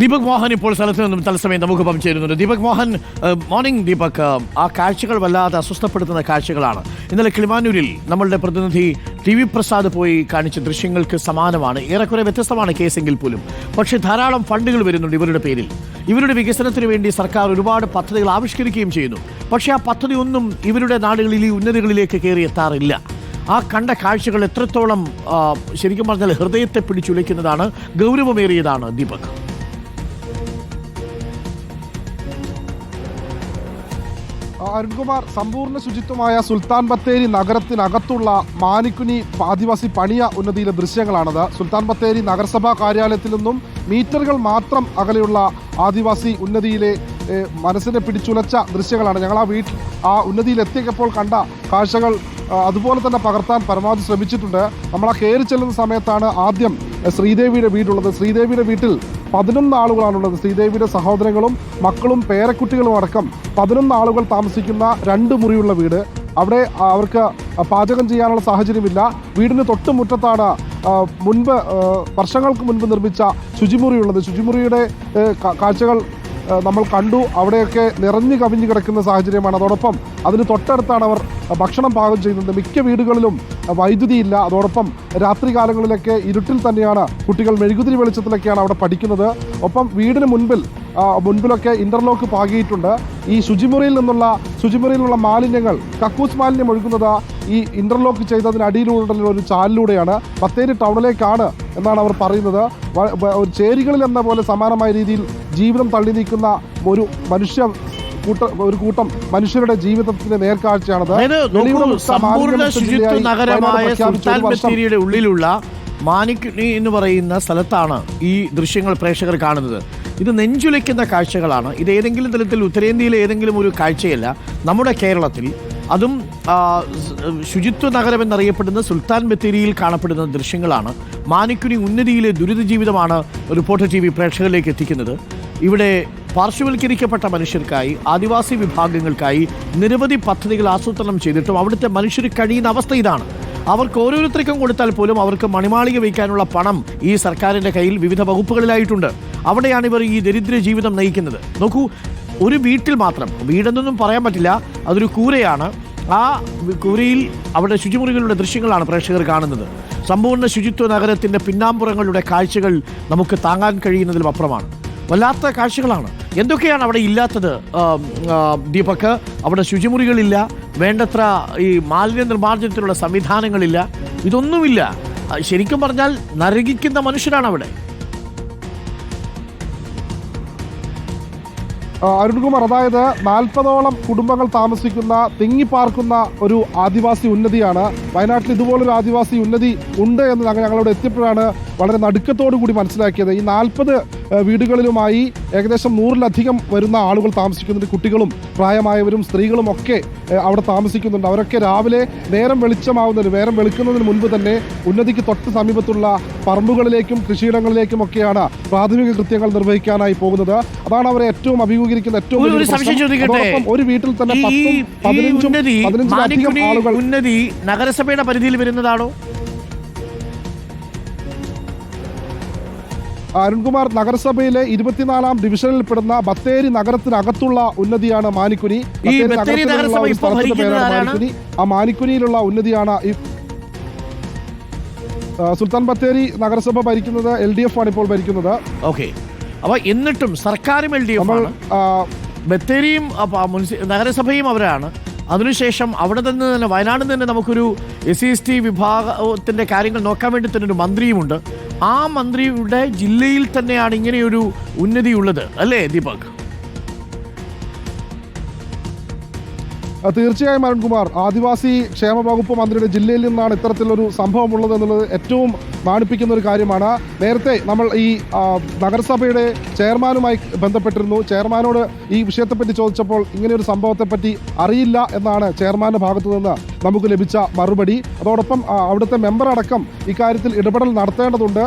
ദീപക് മോഹൻ ഇപ്പോൾ സ്ഥലത്ത് നിന്നും തത്സമയം നമുക്ക് ഒപ്പം ചേരുന്നുണ്ട്. ദീപക് മോഹൻ മോർണിംഗ് ദീപക് ആ കാഴ്ചകൾ വല്ലാതെ അസ്വസ്ഥപ്പെടുത്തുന്ന കാഴ്ചകളാണ്. ഇന്നലെ കിളിമാനൂരിൽ നമ്മളുടെ പ്രതിനിധി ടി വി പ്രസാദ് പോയി കാണിച്ച ദൃശ്യങ്ങൾക്ക് സമാനമാണ്. ഏറെക്കുറെ വ്യത്യസ്തമാണ് കേസെങ്കിൽ പോലും. പക്ഷേ ധാരാളം ഫണ്ടുകൾ വരുന്നുണ്ട് ഇവരുടെ പേരിൽ. ഇവരുടെ വികസനത്തിന് വേണ്ടി സർക്കാർ ഒരുപാട് പദ്ധതികൾ ആവിഷ്കരിക്കുകയും ചെയ്യുന്നു. പക്ഷേ ആ പദ്ധതി ഒന്നും ഇവരുടെ നാടുകളിൽ ഈ ഉന്നതികളിലേക്ക് കയറി എത്താറില്ല. ആ കണ്ട കാഴ്ചകൾ എത്രത്തോളം ശരിക്കും പറഞ്ഞാൽ ഹൃദയത്തെ പിടിച്ചുലയ്ക്കുന്നതാണ് ഗൗരവമേറിയതാണ് ദീപക്. അരുൺകുമാർ സമ്പൂർണ ശുചിത്വമായ സുൽത്താൻ ബത്തേരി നഗരത്തിനകത്തുള്ള മാനിക്കുനി ആദിവാസി പണിയ ഉന്നതിയിലെ ദൃശ്യങ്ങളാണത്. സുൽത്താൻ ബത്തേരി നഗരസഭാ കാര്യാലയത്തിൽ നിന്നും മീറ്ററുകൾ മാത്രം അകലെയുള്ള ആദിവാസി ഉന്നതിയിലെ മനസ്സിനെ പിടിച്ചുലച്ച ദൃശ്യങ്ങളാണ്. ഞങ്ങൾ ആ വീട്ടിൽ ആ ഉന്നതിയിലെത്തിയപ്പോൾ കണ്ട കാഴ്ചകൾ അതുപോലെ തന്നെ പകർത്താൻ പരമാവധി ശ്രമിച്ചിട്ടുണ്ട്. നമ്മൾ ആ കയറി ചെല്ലുന്ന സമയത്താണ് ആദ്യം ശ്രീദേവിയുടെ വീടുള്ളത്. ശ്രീദേവിയുടെ വീട്ടിൽ പതിനൊന്ന് ആളുകളാണുള്ളത്. ശ്രീദേവിയുടെ സഹോദരങ്ങളും മക്കളും പേരക്കുട്ടികളും അടക്കം പതിനൊന്ന് ആളുകൾ താമസിക്കുന്ന രണ്ട് മുറിയുള്ള വീട്. അവിടെ അവർക്ക് പാചകം ചെയ്യാനുള്ള സാഹചര്യമില്ല. വീടിന് തൊട്ടുമുറ്റത്താണ് മുൻപ് വർഷങ്ങൾക്ക് മുൻപ് നിർമ്മിച്ച ശുചിമുറിയുള്ളത്. ശുചിമുറിയുടെ കാഴ്ചകൾ നമ്മൾ കണ്ടു. അവിടെയൊക്കെ നിറഞ്ഞു കവിഞ്ഞു കിടക്കുന്ന സാഹചര്യമാണ്. അതോടൊപ്പം അതിന് തൊട്ടടുത്താണ് അവർ ഭക്ഷണം പാകം ചെയ്യുന്നത് മിക്ക വീടുകളിലും വൈദ്യുതിയില്ല. അതോടൊപ്പം രാത്രി കാലങ്ങളിലൊക്കെ ഇരുട്ടിൽ തന്നെയാണ് കുട്ടികൾ മെഴുകുതിരി വെളിച്ചത്തിലൊക്കെയാണ് അവിടെ പഠിക്കുന്നത്. ഒപ്പം വീടിന് മുൻപിൽ മുൻപിലൊക്കെ ഇന്റർലോക്ക് പാകിയിട്ടുണ്ട്. ഈ ശുചിമുറിയിൽ നിന്നുള്ള ശുചിമുറിയിൽ നിന്നുള്ള മാലിന്യങ്ങൾ കക്കൂസ് മാലിന്യം ഒഴുകുന്നത് ഈ ഇന്റർലോക്ക് ചെയ്തതിന് അടിയിലൂടെ ഒരു ചാലിലൂടെയാണ്. ബത്തേരി ടൗണിലേക്കാണ് എന്നാണ് അവർ പറയുന്നത്. ചേരികളിൽ എന്ന പോലെ സമാനമായ രീതിയിൽ ജീവിതം തള്ളി നീക്കുന്ന ഒരു മനുഷ്യ കൂട്ട ഒരു കൂട്ടം മനുഷ്യരുടെ ജീവിതത്തിന്റെ നേർക്കാഴ്ചയാണത്. സമ്പൂർണ ശുചിത്വ നഗരമായ സുൽത്താൻ ബത്തേരിയുടെ ഉള്ളിലുള്ള മാനിക്കുണി എന്ന് പറയുന്ന സ്ഥലത്താണ് ഈ ദൃശ്യങ്ങൾ പ്രേക്ഷകർ കാണുന്നത്. ഇത് നെഞ്ചുലയ്ക്കുന്ന കാഴ്ചകളാണ്. ഇത് ഏതെങ്കിലും തരത്തിൽ ഉത്തരേന്ത്യയിലെ ഏതെങ്കിലും ഒരു കാഴ്ചയല്ല. നമ്മുടെ കേരളത്തിൽ അതും ശുചിത്വ നഗരം എന്നറിയപ്പെടുന്ന സുൽത്താൻ ബത്തേരിയിൽ കാണപ്പെടുന്ന ദൃശ്യങ്ങളാണ്. മാനിക്കുനി ഉന്നതിയിലെ ദുരിത ജീവിതമാണ് റിപ്പോർട്ടർ ടി വി പ്രേക്ഷകരിലേക്ക് എത്തിക്കുന്നത്. ഇവിടെ പാർശ്വവൽക്കരിക്കപ്പെട്ട മനുഷ്യർക്കായി ആദിവാസി വിഭാഗങ്ങൾക്കായി നിരവധി പദ്ധതികൾ ആസൂത്രണം ചെയ്തിട്ടും അവിടുത്തെ മനുഷ്യർ കഴിയുന്ന അവസ്ഥ ഇതാണ്. അവർക്ക് ഓരോരുത്തർക്കും കൊടുത്താൽ പോലും അവർക്ക് മണിമാളിക വയ്ക്കാനുള്ള പണം ഈ സർക്കാരിന്റെ കയ്യിൽ വിവിധ വകുപ്പുകളിലായിട്ടുണ്ട്. അവിടെയാണ് ഇവർ ഈ ദരിദ്ര ജീവിതം നയിക്കുന്നത്. നോക്കൂ ഒരു വീട്ടിൽ മാത്രം വീടെന്നൊന്നും പറയാൻ പറ്റില്ല അതൊരു കൂരയാണ്. ആ കൂരയിൽ അവിടെ ശുചിമുറികളുടെ ദൃശ്യങ്ങളാണ് പ്രേക്ഷകർ കാണുന്നത്. സമ്പൂർണ ശുചിത്വ നഗരത്തിന്റെ പിന്നാമ്പുറങ്ങളുടെ കാഴ്ചകൾ നമുക്ക് താങ്ങാൻ കഴിയുന്നതിലും അപ്പുറമാണ്. വല്ലാത്ത കാഴ്ചകളാണ്. എന്തൊക്കെയാണ് അവിടെ ഇല്ലാത്തത്? ദീപക് അവിടെ ശുചിമുറികളില്ല വേണ്ടത്ര ഈ മാലിന്യ നിർമ്മാർജനത്തിനുള്ള സംവിധാനങ്ങളില്ല ഇതൊന്നുമില്ല. ശരിക്കും പറഞ്ഞാൽ നരകിക്കുന്ന മനുഷ്യരാണ് അവിടെ. അരുൺകുമാർ അതായത് നാൽപ്പതോളം കുടുംബങ്ങൾ താമസിക്കുന്ന തിങ്ങിപ്പാർക്കുന്ന ഒരു ആദിവാസി ഉന്നതിയാണ്. വയനാട്ടിൽ ഇതുപോലൊരു ആദിവാസി ഉന്നതി ഉണ്ട് എന്ന് ഞങ്ങൾ ഞങ്ങളോട് എത്തിയപ്പോഴാണ് വളരെ നടുക്കത്തോടു കൂടി മനസ്സിലാക്കിയത്. ഈ നാൽപ്പത് വീടുകളിലുമായി ഏകദേശം നൂറിലധികം വരുന്ന ആളുകൾ താമസിക്കുന്നുണ്ട്. കുട്ടികളും പ്രായമായവരും സ്ത്രീകളും ഒക്കെ അവിടെ താമസിക്കുന്നുണ്ട്. അവരൊക്കെ രാവിലെ നേരം വെളിച്ചമാവുന്നതിന് നേരം വെളുക്കുന്നതിന് മുൻപ് തന്നെ ഉന്നതിക്ക് തൊട്ട് സമീപത്തുള്ള പറമ്പുകളിലേക്കും കൃഷിയിടങ്ങളിലേക്കും ഒക്കെയാണ് പ്രാഥമിക കൃത്യങ്ങൾ നിർവഹിക്കാനായി പോകുന്നത്. അതാണ് അവരെ ഏറ്റവും അഭിമുഖീകരിക്കുന്ന ഏറ്റവും ഒരു- വീട്ടിൽ തന്നെ പതിനഞ്ചും പതിനഞ്ചും പതിനഞ്ചിലധികം ആളുകൾ ഉന്നതി നഗരസഭയുടെ പരിധിയിൽ വരുന്നതാണോ? അരുൺകുമാർ നഗരസഭയിലെ ഇരുപത്തിനാലാം ഡിവിഷനിൽപ്പെടുന്ന ബത്തേരി നഗരത്തിനകത്തുള്ള ഉന്നതിയാണ് മാനിക്കുനി. ബത്തേരി നഗരസഭ സ്ഥലത്തിന്റെ പേരാണ്? മാനിക്കുനി. ആ മാനിക്കുനിയിലുള്ള ഉന്നതിയാണ് ഈ സുൽത്താൻ ബത്തേരി നഗരസഭ ഭരിക്കുന്നത് എൽ ഡി എഫ് ആണ് ഇപ്പോൾ ഭരിക്കുന്നത്. ഓക്കെ. അപ്പൊ എന്നിട്ടും സർക്കാരും എൽ ഡി എഫ് ആണ്. ബത്തേരിയും നഗരസഭയും അവരാണ്. അതിനുശേഷം അവിടെ നിന്ന് തന്നെ വയനാട് നിന്ന് നമുക്കൊരു എസ് സി എസ് ടി വിഭാഗത്തിന്റെ കാര്യങ്ങൾ നോക്കാൻ വേണ്ടി തന്നെ ഒരു മന്ത്രിയുമുണ്ട്. ആ മന്ത്രിയുടെ ജില്ലയിൽ തന്നെയാണ് ഇങ്ങനെയൊരു ഉന്നതിയുള്ളത്. അല്ലേ ദീപക്? തീർച്ചയായും അരുൺകുമാർ ആദിവാസി ക്ഷേമ വകുപ്പ് മന്ത്രിയുടെ ജില്ലയിൽ നിന്നാണ് ഇത്തരത്തിലൊരു സംഭവം ഉള്ളത് എന്നുള്ളത് ഏറ്റവും നാണിപ്പിക്കുന്ന ഒരു കാര്യമാണ്. നേരത്തെ നമ്മൾ ഈ നഗരസഭയുടെ ചെയർമാനുമായി ബന്ധപ്പെട്ടിരുന്നു. ചെയർമാനോട് ഈ വിഷയത്തെപ്പറ്റി ചോദിച്ചപ്പോൾ ഇങ്ങനെയൊരു സംഭവത്തെപ്പറ്റി അറിയില്ല എന്നാണ് ചെയർമാന്റെ ഭാഗത്തു നിന്ന് നമുക്ക് ലഭിച്ച മറുപടി. അതോടൊപ്പം അവിടുത്തെ മെമ്പർ അടക്കം ഇക്കാര്യത്തിൽ ഇടപെടൽ നടത്തേണ്ടതുണ്ട്.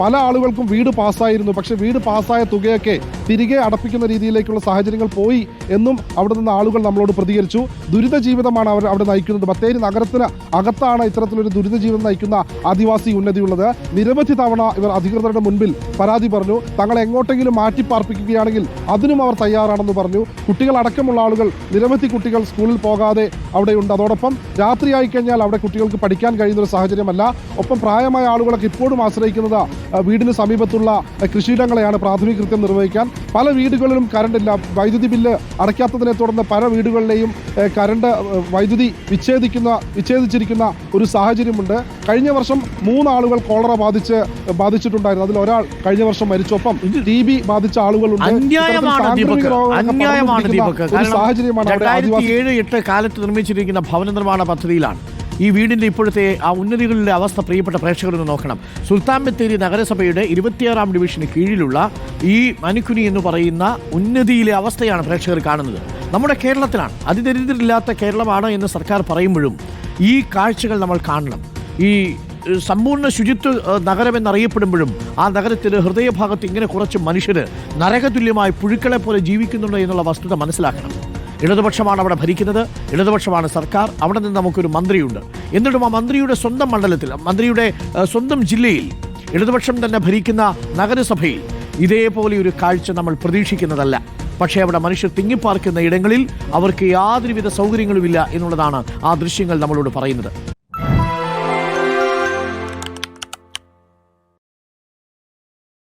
പല ആളുകൾക്കും വീട് പാസ്സായിരുന്നു. പക്ഷേ വീട് പാസ്സായ തുകയൊക്കെ തിരികെ അടപ്പിക്കുന്ന രീതിയിലേക്കുള്ള സാഹചര്യങ്ങൾ പോയി എന്നും അവിടെ നിന്ന് ആളുകൾ നമ്മളോട് പ്രതികരിച്ചു. ദുരിത ജീവിതമാണ് അവർ അവിടെ നയിക്കുന്നത്. ബത്തേരി നഗരത്തിന് അകത്താണ് ഇത്തരത്തിലൊരു ദുരിത ജീവിതം നയിക്കുന്ന ആദിവാസി ഉന്നതിയുള്ളത്. നിരവധി തവണ ഇവർ അധികൃതരുടെ മുൻപിൽ പരാതി പറഞ്ഞു. തങ്ങളെ എങ്ങോട്ടെങ്കിലും മാറ്റി പാർപ്പിക്കുകയാണെങ്കിൽ അതിനും അവർ തയ്യാറാണെന്ന് പറഞ്ഞു. കുട്ടികൾ അടക്കമുള്ള ആളുകൾ നിരവധി കുട്ടികൾ സ്കൂളിൽ പോകാതെ അവിടെയുണ്ട്. അതോടൊപ്പം രാത്രിയായി കഴിഞ്ഞാൽ അവിടെ കുട്ടികൾക്ക് പഠിക്കാൻ കഴിയുന്ന ഒരു സാഹചര്യമല്ല. ഒപ്പം പ്രായമായ ആളുകളൊക്കെ ഇപ്പോഴും ആശ്രയിക്കുന്നത് വീടിന് സമീപത്തുള്ള കൃഷിയിടങ്ങളെയാണ് പ്രാഥമിക കൃത്യം നിർവഹിക്കാൻ. പല വീടുകളിലും കറണ്ടില്ല വൈദ്യുതി ബില്ല് അടയ്ക്കാത്തതിനെ തുടർന്ന് പല വീടുകളിലെയും കറണ്ട് വൈദ്യുതി വിച്ഛേദിക്കുന്ന വിച്ഛേദിച്ചിരിക്കുന്ന ഒരു സാഹചര്യമുണ്ട്. കഴിഞ്ഞ വർഷം മൂന്നാളുകൾ കോളറ ബാധിച്ച് ബാധിച്ചിട്ടുണ്ടായിരുന്നു. അതിൽ ഒരാൾ കഴിഞ്ഞ വർഷം മരിച്ചൊപ്പം ടി ബി ബാധിച്ച ആളുകളുണ്ട്. കാലത്ത് നിർമ്മിച്ചിരിക്കുന്ന ഭവന നിർമ്മാണ പദ്ധതിയിലാണ്. ഈ വീടിന്റെ ഇപ്പോഴത്തെ ആ ഉന്നതികളുടെ അവസ്ഥ പ്രിയപ്പെട്ട പ്രേക്ഷകരൊന്ന് നോക്കണം. സുൽത്താൻ ബത്തേരി നഗരസഭയുടെ ഇരുപത്തിയാറാം ഡിവിഷന് കീഴിലുള്ള ഈ മനുക്കുനി എന്ന് പറയുന്ന ഉന്നതിയിലെ അവസ്ഥയാണ് പ്രേക്ഷകർ കാണുന്നത്. നമ്മുടെ കേരളത്തിലാണ്. അതിദരിദ്രില്ലാത്ത കേരളമാണ് എന്ന് സർക്കാർ പറയുമ്പോഴും ഈ കാഴ്ചകൾ നമ്മൾ കാണണം. ഈ സമ്പൂർണ ശുചിത്വ നഗരം നഗരമെന്നറിയപ്പെടുമ്പോഴും ആ നഗരത്തിൽ ഹൃദയഭാഗത്ത് ഇങ്ങനെ കുറച്ച് മനുഷ്യർ നരകതുല്യമായി പുഴുക്കളെ പോലെ ജീവിക്കുന്നുണ്ട് എന്നുള്ള വസ്തുത മനസ്സിലാക്കണം. ഇടതുപക്ഷമാണ് അവിടെ ഭരിക്കുന്നത് ഇടതുപക്ഷമാണ് സർക്കാർ അവിടെ നിന്ന് നമുക്കൊരു മന്ത്രിയുണ്ട്. എന്നിട്ടും ആ മന്ത്രിയുടെ സ്വന്തം മണ്ഡലത്തിൽ മന്ത്രിയുടെ സ്വന്തം ജില്ലയിൽ ഇടതുപക്ഷം തന്നെ ഭരിക്കുന്ന നഗരസഭയിൽ ഇതേപോലെ ഒരു കാഴ്ച നമ്മൾ പ്രതീക്ഷിക്കുന്നതല്ല. പക്ഷേ അവിടെ മനുഷ്യർ തിങ്ങിപ്പാർക്കുന്ന ഇടങ്ങളിൽ അവർക്ക് യാതൊരുവിധ സൗകര്യങ്ങളുമില്ല എന്നുള്ളതാണ് ആ ദൃശ്യങ്ങൾ നമ്മളോട് പറയുന്നത്.